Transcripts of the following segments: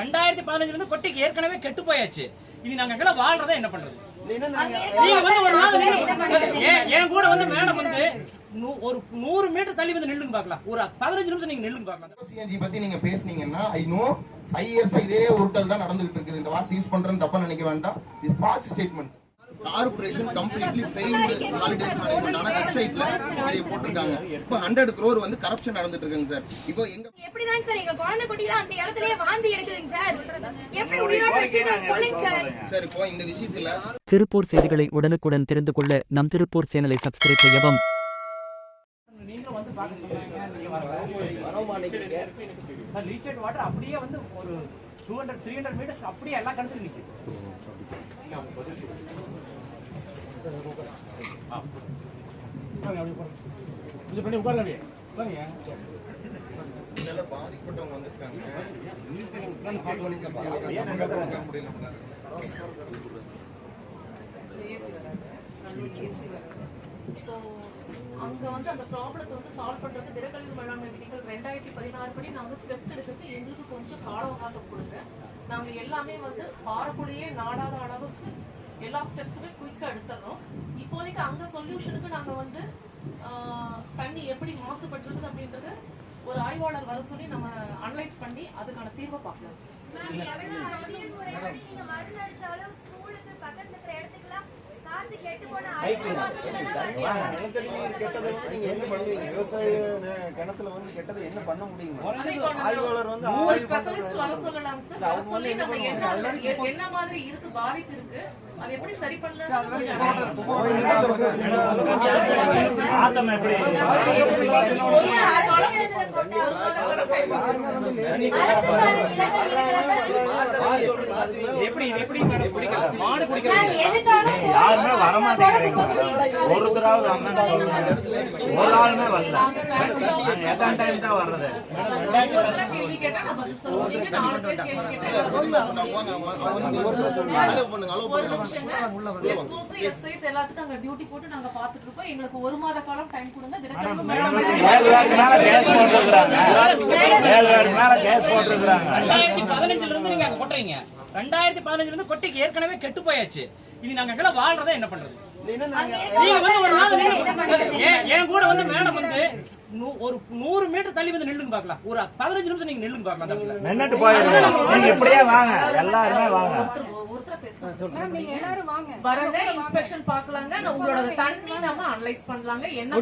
ரெண்டாயிரத்தி பதினஞ்சுல இருந்து கொட்டிக்கு ஏற்கனவே கெட்டு போயாச்சு. இனி நாங்க எங்களை வாழ்றதா என்ன பண்றது? என் கூட வந்து மேடம் வந்து ஒரு நூறு மீட்டர் தள்ளி வந்து நில்லுங்க பாக்கலாம். ஒரு பதினஞ்சு நிமிஷம் நீங்க நில்லுங்க பாக்கலாம். சிஎன்ஜி பத்தி நீங்க பேசுனீங்கன்னா ஐ நோ ஃபைவ் இயர்ஸ் இதே உருட்டல் தான் நடந்துகிட்டு இருக்குது. இந்த வார்த்தை யூஸ் பண்றேன்னு தப்பா நினைக்க வேண்டாம். இது false statement corporation completely failed solid waste management ஆனா வெப்சைட்ல இதை போட்டிருக்காங்க. இப்போ ஹண்ட்ரட் crore வந்து கரப்ஷன் நடந்துட்டு இருக்குங்க சார். இப்போ எங்க எப்படிதாங்க சார் எங்க குழந்தை குட்டிலாம் அந்த இடத்துலயே வாந்தி எடுக்குதுங்க சார்? எப்படி உயிரோட வச்சிருக்காங்க சொல்லுங்க சார். சார் இப்போ இந்த விஷயத்துல திருப்பூர் செய்திகளை உடனுக்குடன் தெரிந்து கொள்ள நம் திருப்பூர் சேனலை சப்ஸ்கிரைப் செய்யவும். நீங்களும் வந்து பார்க்க சொன்னாங்க. நீங்க வரல சார் லீச்சட் வாட்டர் அப்படியே வந்து ஒரு two hundred three hundred meters அப்படியே எல்லா கணத்துல நிக்குது இதனால பாதிக்கப்பட்டவங்க வந்திருக்காங்க ஸோ அங்கே வந்து அந்த ப்ராப்ளத்தை வந்து சால்வ் பண்றதுக்கு திடக்கழிவு மேலாண்மை விதிகள் ரெண்டாயிரத்தி பதினாறு படி நாங்கள் ஸ்டெப்ஸ் எடுக்கிறதுக்கு எங்களுக்கு கொஞ்சம் கால அவகாசம் கொடுங்க நாங்கள் எல்லாமே வந்து வாரக்குள்ளேயே நாடாத அளவுக்கு எல்லா ஸ்டெப்ஸுமே குயிக்காக எடுத்துடுறோம் இப்போதைக்கு அங்கே சொல்யூஷனுக்கு நாங்கள் வந்து தண்ணி எப்படி மாசுபட்டிருக்குது அப்படின்றத ஒரு ஆய்வாளர் வர சொல்லி நம்ம அனலைஸ் பண்ணி அதுக்கான தீர்வை பார்க்கலாம். சார் விவசாய கிணத்துல வந்து கெட்டதை என்ன பண்ண முடியுமா ஆய்வாளர் வந்து என்ன மாதிரி இருக்கு பாதிப்பு இருக்கு அது எப்படி சரி பண்ணலாம் யாருமே வரமாட்டேங்கிறீங்க ஒருத்தராவது வந்தா சொல்லுங்க ஒரு ஆளுமே வரல எத்தனை டைம் தான் வர்றது எல்லாத்துக்கும் அங்க டியூட்டி போட்டு நாங்க பாத்துட்டு இருக்கோம் எங்களுக்கு ஒரு மாத காலம் டைம் கொடுங்க தினக்கழிவு ஏழு பேருக்கு மேல கேஸ் பதினஞ்சுல இருந்து நீங்க அங்க கொட்டுறீங்க ரெண்டாயிரத்தி பதினஞ்சுல இருந்து கொட்டிக்கு ஏற்கனவே கெட்டு போயாச்சு. இனி நாங்க எங்களை வாழ்றதா என்ன பண்றது? நீங்க வந்து ஒரு நாள் நில்லு. ஏன் என் கூட வந்து மேடம் வந்து ஒரு நூறு மீட்டர் தள்ளி வந்து நில்லுங்க பாக்கலாம் ஒரு பதினஞ்சு நிமிஷம் நீங்க நில்லுங்க பாக்கலாம். நின்னுட்டு போயிருங்க நீங்க இப்படியே வாங்க. எல்லாருமே வாங்க. வரங்க இன்ஸ்பெக்ஷன் பார்க்கலாங்க. நான் உங்களோட தண்ணி நம்ம அனலைஸ் பண்ணலாங்க. என்ன.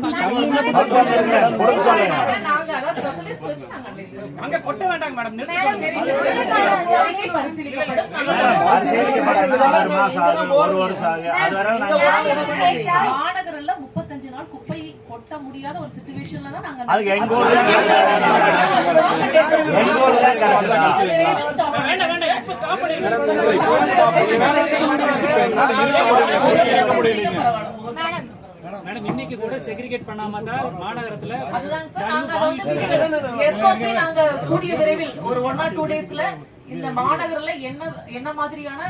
நாங்க அதான் ஸ்பெஷலிஸ்ட் வச்சு நாங்க அனலைஸ் பண்ணுவோம் அங்க கொட்ட வேண்டாங்க மேடம் மாநகரில் முப்பத்தஞ்சு நாள் குப்பை கொட்ட முடியாத ஒரு சுச்சுவேஷன்ல தான் நாங்க வேண்டாம் வேண்டாம் ஸ்டாப் மேடம் இன்னைக்கு கூட செக்ரிகேட் பண்ணாம தான் மாநகரத்துல அதுதாங்க சார் நாங்க வந்து நாங்க கூடிய விரைவில் ஒரு ஒன் ஆர் டூ டேஸ்ல இந்த மாநகர்ல என்ன என்ன மாதிரியான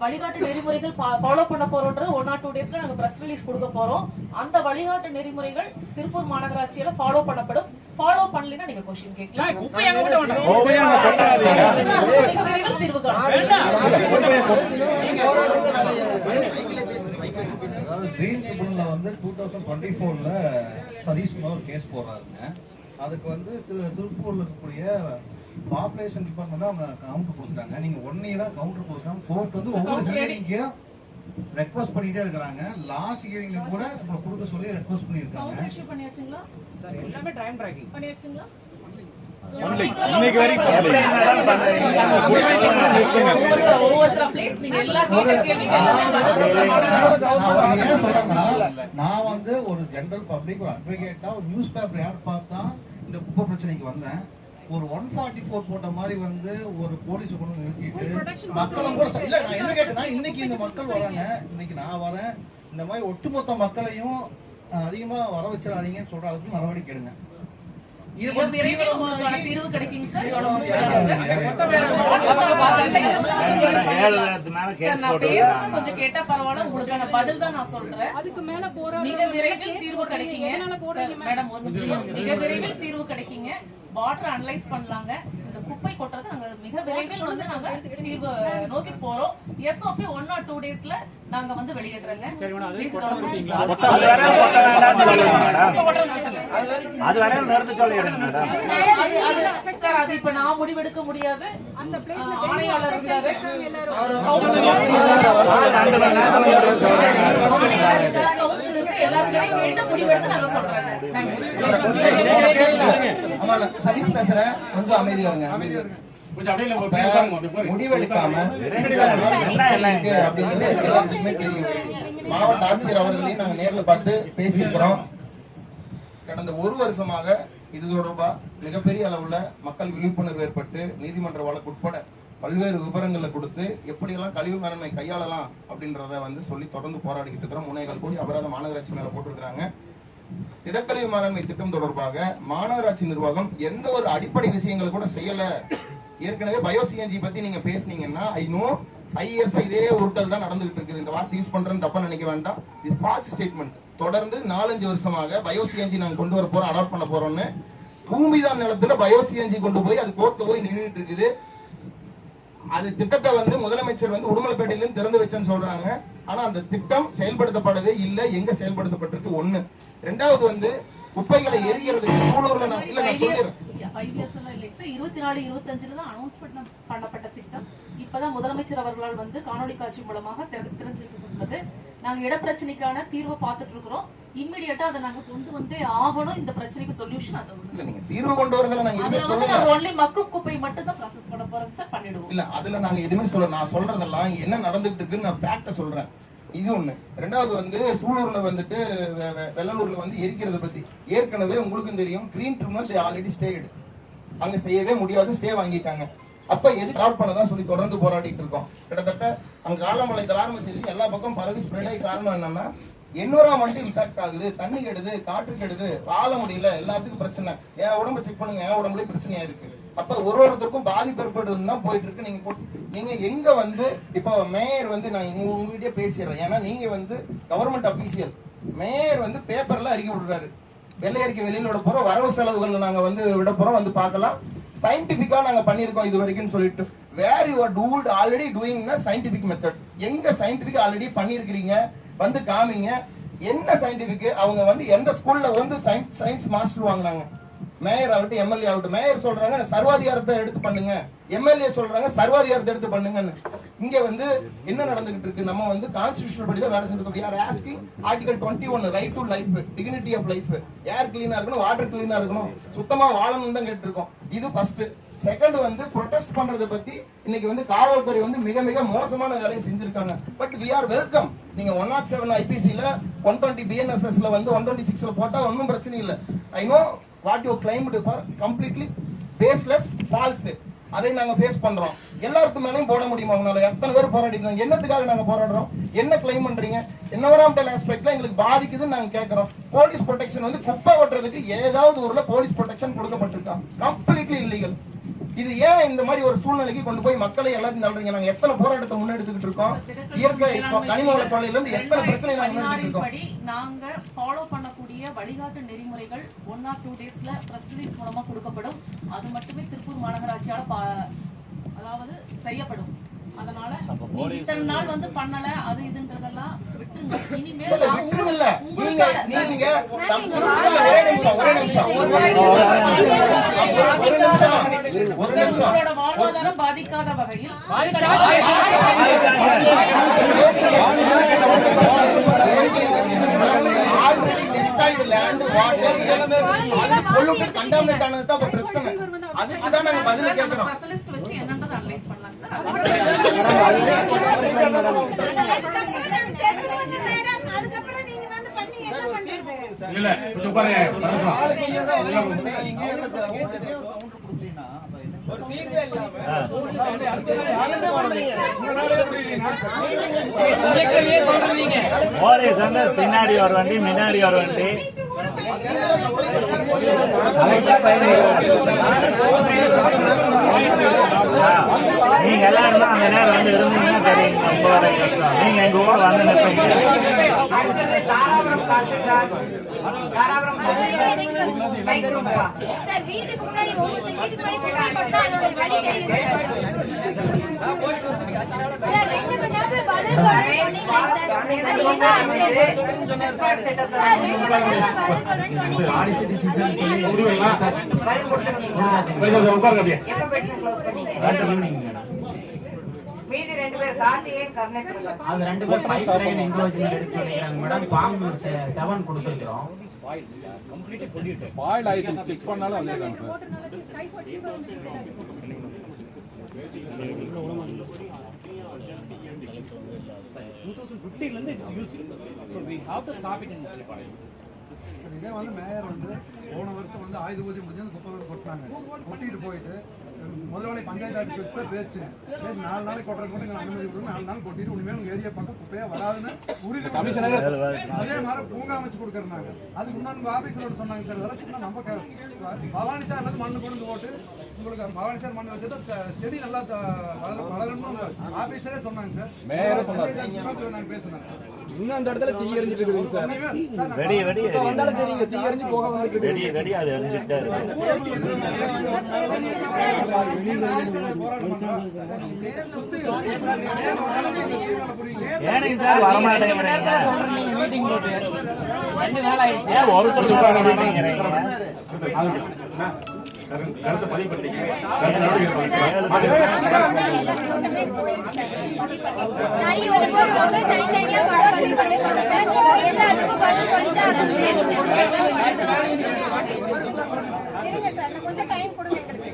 வழிகாட்டு நெறிமுறைகள் ஃபாலோ பண்ண போறோம்ன்றது ஒன் ஆர் டூ டேஸ்ல நாங்க பிரஸ் ரிலீஸ் கொடுக்க போறோம். அந்த வழிகாட்டு நெறிமுறைகள் திருப்பூர் மாநகராட்சியில ஃபாலோ பண்ணப்படும். ஃபாலோ பண்ணலைன்னா நீங்க கொஸ்டின் கேட்கலாம். தீர்வு கிரீன் ட்ரிபுனல்ல வந்து டூ தௌசண்ட் டுவெண்ட்டி ஃபோர்ல சதீஷ்குமார் ஒரு கேஸ் போடுறாருங்க. அதுக்கு வந்து திரு திருப்பூர்ல இருக்கக்கூடிய பாப்புலேஷன் டிபார்ட்மெண்ட் அவங்க கவுண்டர் கொடுத்தாங்க நீங்க ஒன் இயரா கவுண்டர் கொடுக்காம கோர்ட் வந்து ஒவ்வொரு. ஹியரிங்கையும் ரெக்வஸ்ட் பண்ணிட்டே இருக்கிறாங்க. லாஸ்ட் ஹியரிங்ல கூட உங்களை கொடுக்க சொல்லி ரெக்வஸ்ட் பண்ணியிருக்காங்க. பண்ணியாச்சுங்களா? சார் எல்லாமே டைம் டிராக்கிங் பண்ணியாச்சுங்களா? இன்னைக்கு வரைக்கும் நான் வந்து ஒரு ஜெனரல் பப்ளிக் ஒரு அட்வொகேட்டா ஒரு நியூஸ் பேப்பர் யார் பார்த்தா இந்த குப்பை பிரச்சனைக்கு வந்தேன் ஒரு ஒன் ஃபார்ட்டி ஃபோர் போட்ட மாதிரி வந்து ஒரு போலீஸ் கொண்டு நிறுத்திட்டு மக்களும் கூட இல்ல நான் என்ன கேட்டேன்னா இன்னைக்கு இந்த மக்கள் வராங்க இன்னைக்கு நான் வரேன் இந்த மாதிரி ஒட்டுமொத்த மக்களையும் அதிகமா வர வச்சிடாதீங்கன்னு சொல்ற அதுக்கு நடவடிக்கை எடுங்க இது கொஞ்சம் தீர்வு கிடைக்குங்க சார். கொஞ்சம் கேட்டா பரவாயில்ல உங்களுக்கான பதில் தான் நான் சொல்றேன். அதுக்கு மேல போராடுறவங்க மிக விரைவில் தீர்வு. கிடைக்குங்க. மேடம் ஒரு நிமிஷம். மிக விரைவில் தீர்வு கிடைக்குங்க. வாட்டர் அனலைஸ் பண்ணலாங்க. இந்த குப்பை கொட்டுறது நாங்க மிக விரைவில் வந்து நாங்க தீர்வு நோக்கி போறோம். எஸ்ஓபி ஒன் ஆர் டூ டேஸ்ல நாங்க வந்து வெளியிடுறோங்க. அது சொல்லிடுங்க அது- சார், அது இப்ப நான் முடிவெடுக்க முடியாது. ஆஹ், ஆணையாளர் இருந்தாரு ஆணையாளர் இருக்காரு, கவுன்சில் கேட்டு முடிவெடுத்து நாங்க சொல்றேங்க. சதீஷ் பேசுறேன் கொஞ்சம் அமைதியா இருங்க முடிவெடுக்காம எல்லாத்துக்குமே தெரியும் மாவட்ட ஆட்சியர் அவர்களையும் நாங்க நேர்ல பார்த்து பேசியிருக்கிறோம் கடந்த ஒரு வருஷமாக இது தொடர்பா மிகப்பெரிய அளவுல மக்கள் விழிப்புணர்வு ஏற்பட்டு நீதிமன்ற வழக்கு உட்பட பல்வேறு விவரங்களை கொடுத்து எப்படியெல்லாம் கழிவு மேலாண்மை கையாளலாம் அப்படின்றத வந்து சொல்லி தொடர்ந்து போராடிக்கிட்டு இருக்கிறோம். முனைகள் கோடி அபராதம் மாநகராட்சி மேல போட்டிருக்கிறாங்க. திடக்கழிவு மேலாண்மை திட்டம் தொடர்பாக மாநகராட்சி நிர்வாகம் எந்த ஒரு அடிப்படை விஷயங்களை கூட செய்யல. ஏற்கனவே பயோசிஎன்ஜி பத்தி நீங்க பேசுனீங்கன்னா ஐ நோ ஐஎஸ் இதே உருட்டல் தான் நடந்துகிட்டு இருக்குது. இந்த வார்த்தை யூஸ் பண்றேன்னு தப்பா நினைக்க வேண்டாம். இது ஃபால்ஸ் ஸ்டேட்மெண்ட் தொடர்ந்து நாலஞ்சு வருஷமாக பயோசிஎன்ஜி நாங்க கொண்டு வர போறோம் அடாப்ட் பண்ண போறோம்னு. பூமிதான் நிலத்துல பயோசிஎன்ஜி கொண்டு போய் அது கோர்ட்ல போய் நின்றுட்டு இருக்குது. அது திட்டத்தை வந்து முதலமைச்சர் வந்து உடுமலைப்பேட்டையில இருந்து திறந்து வச்சேன்னு சொல்றாங்க. ஆனா அந்த திட்டம் செயல்படுத்தப்படவே இல்லை. எங்க செயல்படுத்தப்பட்டிருக்கு? ஒண்ணு. ரெண்டாவது வந்து குப்பைகளை எரிக்கிறதுக்கு சூலூர்ல நான் இல்ல நான் சொல்லிடுறேன். ஃபைவ் இயர்ஸ் எல்லாம் இல்லைங்க சார். இருபத்தி நாலு இருபத்தஞ்சுல தான் அனௌன்ஸ் பண்ண பண்ணப்பட்ட திட்டம். இப்பதான் முதலமைச்சர் அவர்களால் வந்து காணொளி காட்சி மூலமாக திறந்து திறந்துள்ளது நாங்க இடப்பிரச்சனைக்கான தீர்வை பார்த்துட்டு இருக்கிறோம். இம்மிடியட்டா அதை நாங்க கொண்டு வந்தே ஆகணும். இந்த பிரச்சனைக்கு சொல்யூஷன் அது. ஒண்ணு. இல்ல நீங்க தீர்வு கொண்டு வரதுல நாங்க அதுல வந்து நாங்க ஒன்லி மக்கும் குப்பை மட்டும் தான் ப்ராசஸ் பண்ண போறோங்க சார். பண்ணிடுவோம். இல்ல அதுல நாங்க எதுவுமே சொல்ல நான் சொல்றதெல்லாம் என்ன நடந்துட்டு இருக்குன்னு நான் ஃபேக்ட சொல்றேன். இது ஒண்ணு. ரெண்டாவது வந்து சூலூர்ல வந்துட்டு வெள்ளலூர்ல வந்து எரிக்கிறத பத்தி ஏற்கனவே உங்களுக்கும் தெரியும். கிரீன் ட்ரிம்மர் ஆல்ரெடி ஸ்டேடு அங்க செய்யவே முடியாது ஸ்டே வாங்கிட்டாங்க. அப்ப எது கால் பண்ணதான் சொல்லி தொடர்ந்து போராடிட்டு இருக்கோம். கிட்டத்தட்ட அங்க காலமலை ஆரம்பிச்சிருச்சு எல்லா பக்கம் பரவி ஸ்ப்ரெட் ஆகி காரணம் என்னன்னா என்வரான்மெண்ட் இம்பாக்ட் ஆகுது தண்ணி கெடுது காற்று கெடுது வாழ முடியல எல்லாத்துக்கும் பிரச்சனை. என் உடம்ப செக் பண்ணுங்க என் உடம்புலயே பிரச்சனையா இருக்கு அப்ப ஒரு ஒருத்தருக்கும் பாதிப்பு ஏற்படுதுன்னு தான் போயிட்டு இருக்கு. நீங்க நீங்க எங்க வந்து இப்போ மேயர் வந்து நான் உங்க உங்ககிட்டயே பேசிடுறேன். ஏன்னா நீங்க வந்து கவர்மெண்ட் அபிஷியல் மேயர் வந்து பேப்பர்ல அறிக்கை விடுறாரு வெள்ளையறிக்கை வெளியில் விட போறோம். வரவு செலவுகள் நாங்க வந்து விட போறோம். வந்து பார்க்கலாம். சயின்டிபிக்கா நாங்க பண்ணிருக்கோம் இது வரைக்கும் சொல்லிட்டு. Where you are dude already டூயிங்னா scientific method எங்க சயின்டிபிக் ஆல்ரெடி பண்ணிருக்கிறீங்க வந்து காமிங்க. என்ன சயின்டிபிக் அவங்க வந்து எந்த ஸ்கூல்ல வந்து சயின்ஸ் சயின்ஸ் மாஸ்டர் வாங்கினாங்க. மேயர் ஆகட்டும் எம்எல்ஏ ஆகட்டும் மேயர் சொல்றாங்க சர்வாதிகாரத்தை எடுத்து பண்ணுங்க. எம்எல்ஏ சொல்றாங்க சர்வாதிகாரத்தை எடுத்து பண்ணுங்கன்னு. இங்க வந்து என்ன நடந்துகிட்டு இருக்கு? நம்ம வந்து கான்ஸ்டியூஷன் படி தான் வேலை செஞ்சிருக்கோம். We asking asking article twenty one right to life dignity of life air கிளீனா இருக்கணும் வாட்டர் கிளீனா இருக்கணும். சுத்தமா வாழணும் தான் கேட்டிருக்கோம். இது ஃபர்ஸ்ட் செகண்ட் வந்து ப்ரொடெஸ்ட் பண்றதை பத்தி இன்னைக்கு வந்து காவல்துறை வந்து மிக மிக மோசமான வேலையை செஞ்சிருக்காங்க. பட் வி ஆர் வெல்கம் நீங்க ஒன் நாட் செவன் ஐபிசியில ஒன் டுவெண்ட்டி பிஎன்எஸ்எஸ்ல வந்து ஒன் டுவெண்ட்டி சிக்ஸ்ல போட்டா ஒன்றும் பிரச்சனை இல்லை. I know what you claimed for completely baseless false அதை நாங்க ஃபேஸ் பண்றோம். எல்லாருக்கு மேலயும் போட முடியுமா அவங்களால எத்தனை பேர் போராடிக்கிறோம் என்னத்துக்காக நாங்க போராடுறோம்? என்ன கிளைம் பண்றீங்க? என்னவராம்டல் ஆஸ்பெக்ட்ல எங்களுக்கு பாதிக்குதுன்னு நாங்க கேட்கறோம் போலீஸ் ப்ரொடெக்ஷன் வந்து குப்பை ஓட்டுறதுக்கு ஏதாவது ஊர்ல போலீஸ் ப்ரொடெக்ஷன் கொடுக்கப்பட்டிருக்கா? கம்ப்ளீட்லி இல்லீகல் இது ஏன் இந்த மாதிரி ஒரு சூழ்நிலைக்கு கொண்டு போய் மக்களை எல்லாத்தையும் தள்ளுறீங்க? நாங்க எத்தனை போராட்டத்தை முன்னெடுத்துக்கிட்டு இருக்கோம்? இயற்கை இப்போ கனிம வள கொள்ளையில இருந்து எத்தனை பிரச்சனை நாங்க முன்னெடுத்துட்டு இருக்கோம்? நாங்க ஃபாலோ பண்ணக்கூடிய வழிகாட்டு நெறிமுறைகள் ஒன் ஆர் டூ டேஸ்ல பிரஸ் ரிலீஸ் மூலமா கொடுக்கப்படும். அது மட்டுமே திருப்பூர் மாநகராட்சியால அதாவது செய்யப்படும். அதனால இத்தனை நாள் வந்து பண்ணல அது இதுன்றதெல்லாம் விட்டுருங்க. இனிமேல் உங்களோட வாழ்வாதாரம் பாதிக்காத வகையில் ஆல்ரெடி டெஸ்டாய்டு லேண்ட் வாட்டர் அது பொல்யூட்டட் கண்டாமினேட் ஆனது தான் இப்ப பிரச்சனை. அதுக்கு தான் நாங்க பதில் கேட்கிறோம். ஸ்பெஷலிஸ்ட் வச்சு என்னன்றதை அனலைஸ் பண்ணலாம். சார் அதுக்கப்புறம் நாங்க பின்னாடி ஒரு வண்டி முன்னாடி ஒரு வண்டி. அதைத்தான் பயணிகள் நீங்க எல்லாரும் அந்த நேரம் வந்து இருந்தீங்கன்னா ரொம்ப வர கஷ்டம் நீங்க எங்க ஊர் வந்து நிற்பீங்க சார் வீட்டுக்கு வழி தெரியும் சார் சார் ரெண்டு சொன்னீங்க மீதி ரெண்டு பேர் கார்த்திகேயன் கருணேஸ்வரன் அது ரெண்டு பேர் பைப் லைன் எடுத்து மேடம் பாம்பு ஸ்பாயில் ஆயிடுச்சு. செக் பண்ணாலும் இதே வந்து மேயர் வந்து போன வருஷம் வந்து ஆயுத பூஜை முடிஞ்சு அந்த குப்பை வந்து கொட்டினாங்க. கொட்டிட்டு போயிட்டு முதலாளி பஞ்சாயத்து ஆஃபீஸ் வச்சு தான் பேசுனேன். சரி நாலு நாளைக்கு கொட்டுறது மட்டும் எங்களுக்கு அனுமதி கொடுங்க. நாலு நாள் கொட்டிட்டு உண்மையில உங்க ஏரியா பக்கம் குப்பையா வராதுன்னு உறுதி கமிஷனர் அதே மாதிரி பூங்கா அமைச்சு கொடுக்கறாங்க அதுக்கு முன்னாடி உங்க ஆபீஸ்ல சொன்னாங்க சார். அதெல்லாம் சொன்னா நம்ம க- பவானி சார் வந்து மண்ணு கொண்டு போட்டு உங்களுக்கு பவானி சார் மண்ணு வச்சா த- செடி நல்லா வளரும் வளரும்னு ஆபீஸரே சொன்னாங்க சார். மேயரே பேசுனேன். இன்னும் அந்த இடத்துல தீ எரிஞ்சிட்டு இருக்குதுங்க சார் சார், நான் வெடி வெடி வந்தாலும் தெரியுங்க தீ எரிஞ்சு போக வந்துட்டு வெடி. வெடி அது எரிஞ்சுட்டே இருக்கு. ஏனுங்க சார் வரமாட்டேங்கிறீங்க ரெண்டு நாள் ஆயிடுச்சு ஏன் ஒருத்தர் வர மாட்டேங்கிறீங்க சார், பதிவு பண்ணிட்டீங்க எல்லாத்துக்கும் பதில் சொல்லிட்டு இருங்க சார் நான் கொஞ்சம் டைம் கொடுங்க எங்களுக்கு.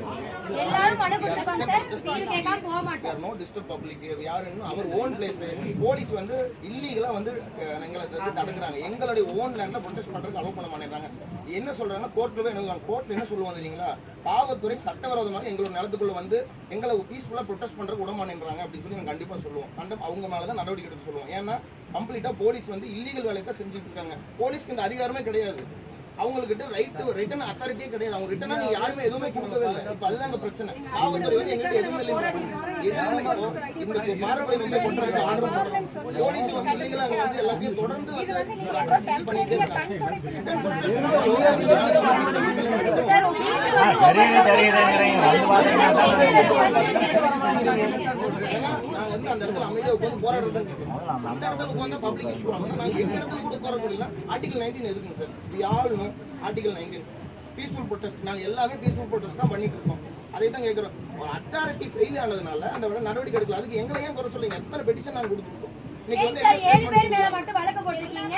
எல்லாரும் மனு கொடுத்துருக்காங்க சார் தீர்வு கேட்காம போக மாட்டோம் நோ டிஸ்டர்ப் பப்ளிக் யாருன்னு அவர் ஓன் பிளேஸ் போலீஸ் வந்து இல்லீகலா வந்து எங்களை வந்து தடுக்கிறாங்க எங்களுடைய ஓன் லேண்ட்ல ப்ரொடெஸ்ட் பண்றதுக்கு அலோவ் பண்ண மாட்டேங்கிறாங்க என்ன சொல்றாங்கன்னா கோர்ட்ல போய் என்ன கோர்ட் என்ன சொல்லுவாங்க தெரியுங்களா காவல்துறை சட்டவிரோதமாக எங்களோட நிலத்துக்குள்ள வந்து எங்களை பீஸ்ஃபுல்லா ப்ரொடெஸ்ட் பண்றதுக்கு விட மாட்டேங்கிறாங்க அப்படின்னு சொல்லி நாங்க கண்டிப்பா சொல்லுவோம் கண்டம் அவங்க மேலதான் நடவடிக்கை எடுக்க சொல்லுவோம் ஏன்னா கம்ப்ளீட்டா போலீஸ் வந்து இல்லீகல் வேலையை தான் செஞ்சுட்டு இருக்காங்க போலீஸ்க்கு இந்த அதிகாரமே கிடையாது அவங்ககிட்ட ரைட் ரிட்டன் அத்தாரிட்டியே கிடையாது அவங்க ரிட்டனா நீங்க யாருமே எதுவுமே கொடுக்கவே இல்லை இப்ப அதுதான் அங்க பிரச்சனை காவல்துறை வந்து எங்கிட்ட எதுவுமே இல்லை இந்த பாரம்பரிய வந்து கொண்டுறதுக்கு ஆர்டர் போடுறோம் போலீஸ் வந்து இல்லீகலா அங்க வந்து எல்லாத்தையும் தொடர்ந்து அந்த இடத்துல அமைதியா உட்கார்ந்து போராடுறது தான் கேட்கிறோம். அந்த இடத்துல உட்கார்ந்தா பப்ளிக் இஷ்யூ ஆகும் நாங்க எங்க இடத்துல கூட உட்கார முடியல ஆர்டிகல் நைன்டீன் எதுக்குங்க sir we all know article nineteen peaceful protest நாங்க எல்லாமே பீஸ்ஃபுல் ப்ரொடெஸ்ட் தான் பண்ணிட்டு இருக்கோம். அதை தான் கேட்கிறோம் ஒரு அத்தாரிட்டி ஃபெயில் ஆனதுனால அந்த விட நடவடிக்கை எடுக்கல. அதுக்கு எங்களை ஏன் குறை சொல்லுங்க. எத்தனை பெட்டிஷன் நாங்க கொடுத்துருக்கோம்? இன்னைக்கு வந்து ஏழு பேர் மேல மட்டும் வழக்கு போட்டிருக்கீங்க?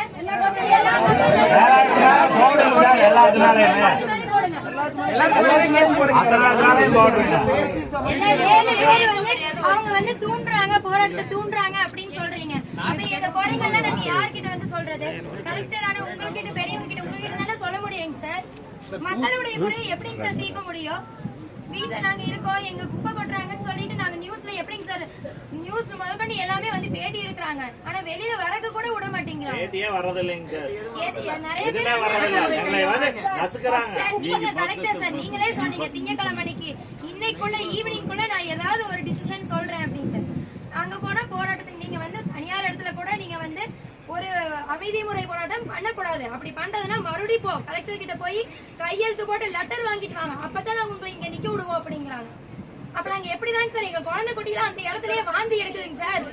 அவங்க வந்து தூண்டுறாங்க போராட்டத்தை தூண்டுறாங்க அப்படின்னு சொல்றீங்க. அப்ப இந்த குறைகள்லாம் நாங்க யார்கிட்ட வந்து சொல்றது? கலெக்டரான உங்ககிட்ட பெரியவங்க கிட்ட உங்ககிட்ட தானே சொல்ல முடியுங்க சார்? மக்களுடைய குறையை எப்படிங்க சார் தீர்க்க முடியும்? வீட்டுல நாங்க இருக்கோம் எங்க குப்பை கொட்டுறாங்கன்னு சொல்லிட்டு நாங்க நியூஸ்ல எப்படிங்க சார் நியூஸ்ல முதற்கொண்டு எல்லாமே வந்து பேட்டி எடுக்கிறாங்க. ஆனா வெளியில வரக்கு கூட விட மாட்டேங்கிறாங்க. பேட்டியே சார். நிறைய பேர் வந்து நசுக்குறாங்க. சார், நீங்க கலெக்டர் சார் நீங்களே சொன்னீங்க திங்கக்கிழமை அன்னைக்கு. இன்னைக்குள்ள ஈவினிங்குள்ள நான் ஏதாவது ஒரு டிசிஷன் சொல்றேன் அப்படின்ட்டு. அங்க போனா போராட்டத்துக்கு நீங்க வந்து தனியார் இடத்துல கூட நீங்க வந்து ஒரு அமைதி முறை போராட்டம் பண்ணக்கூடாது. அப்படி பண்றதுன்னா மறுபடியும் போ. கலெக்டர் கிட்ட போய் கையெழுத்து போட்டு லெட்டர் வாங்கிட்டு வாங்க. அப்பதான் நாங்க உங்களை இங்க நிக்க விடுவோம் அப்படிங்கிறாங்க. அப்ப நாங்க எப்படிதாங்க சார்? எங்க குழந்தை குட்டிலாம் அந்த இடத்துலயே வாந்தி எடுக்குதுங்க சார்.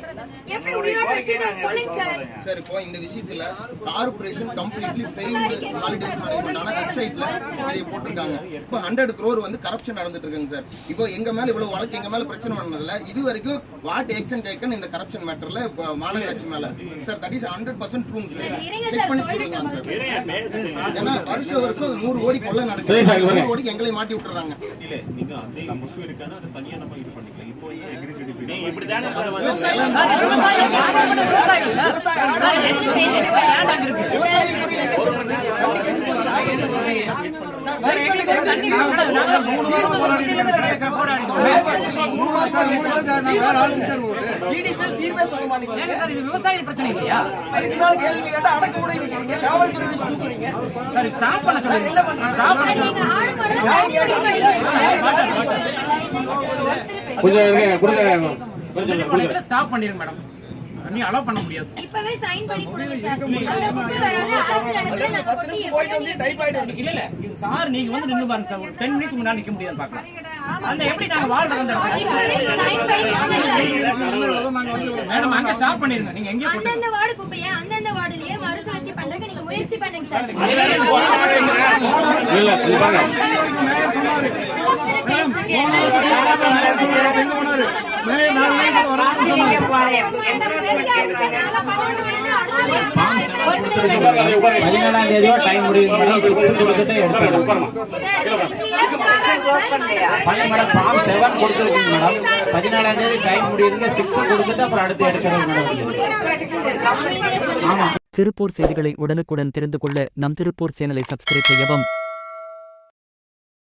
எப்படி உயிரோட வச்சிருக்கோம் சொல்லுங்க சார். சார் இப்போ இந்த விஷயத்துல corporation completely failed solid waste management வெப்சைட்ல இதை போட்டிருக்காங்க. இப்போ ஹண்ட்ரட் க்ரோர் வந்து கரப்ஷன் நடந்துட்டு இருக்குங்க சார். இப்போ எங்க மேல இவ்வளவு வழக்கு எங்க மேல பிரச்சனை பண்ணதுல இது வரைக்கும் வாட் ஆக்ஷன் டேக்கன் இந்த கரப்ஷன் மேட்டர்ல இப்போ மாநகராட்சி மேல. Sir that is hundred percent true check பண்ணி சொல்லுங்க சார். ஏன்னா வருஷம் வருஷம் நூறு கோடி கொள்ள நடக்குது. நூறு கோடிக்கு எங்களை மாட்டி விட்டுறாங்க. தனியா நம்ம இது பண்ணிக்கலாம் இப்போ வந்து எக்ரிகேட்டிவ் நீங்க இப்படித்தானே சார் வந்து விவசாயிகள் சார், எங்களுக்கு வந்து தண்ணி கிடையாது. நாங்க மூணு வாரமா போராடிட்டு இருக்கோம் சார். இருக்கிற போராடிட்டு இருக்கோம். ஏங்க சார், இது விவசாய பிரச்சனை இல்லையா சார், இது stop பண்ண சொல்லுங்க. Stop பண்ண குடிக்க ஸ்டாப் பண்ணிருங்க மேடம் நீ அலோவ் பண்ண முடியாது. இப்பவே சைன் பண்ணி கொடுங்க சார். அந்த குப்பை வராது. ஆசிட் அடைச்சு நாங்க கொட்டி எப்படியோ நீங்க பிடிங்க சார். இல்ல இல்ல. இது சார் நீங்க வந்து நின்னு பாருங்க சார். ஒரு டென் மினிட்ஸ் முன்னாடி நிக்க முடியாது பாக்கலாம். அந்த எப்படி நாங்க வாழ்றது அந்த இடத்துல? இப்பவே சைன் பண்ணி கொடுங்க சார். மேடம் அங்க ஸ்டாப் பண்ணிருங்க. நீங்க வார்டு குப்பையை அந்தந்த வார்டுலயே மறுசுழற்சி பண்றதுக்கு நீங்க முயற்சி பண்ணுங்க சார். பதினேழாம் தேதியோ டைம் முடியுது மேடம் மேடம் ஃபார்ம் செவன் கொடுத்துருக்கீங்க மேடம் பதினேழாம் தேதி டைம் முடியுதுங்க சிக்ஸ் கொடுத்துட்டு அப்புறம் அடுத்து எடுக்கிறது மேடம் ஆமா திருப்பூர் செய்திகளை உடனுக்குடன் தெரிந்து கொள்ள நம் திருப்பூர் சேனலை சப்ஸ்கிரைப் செய்யவும்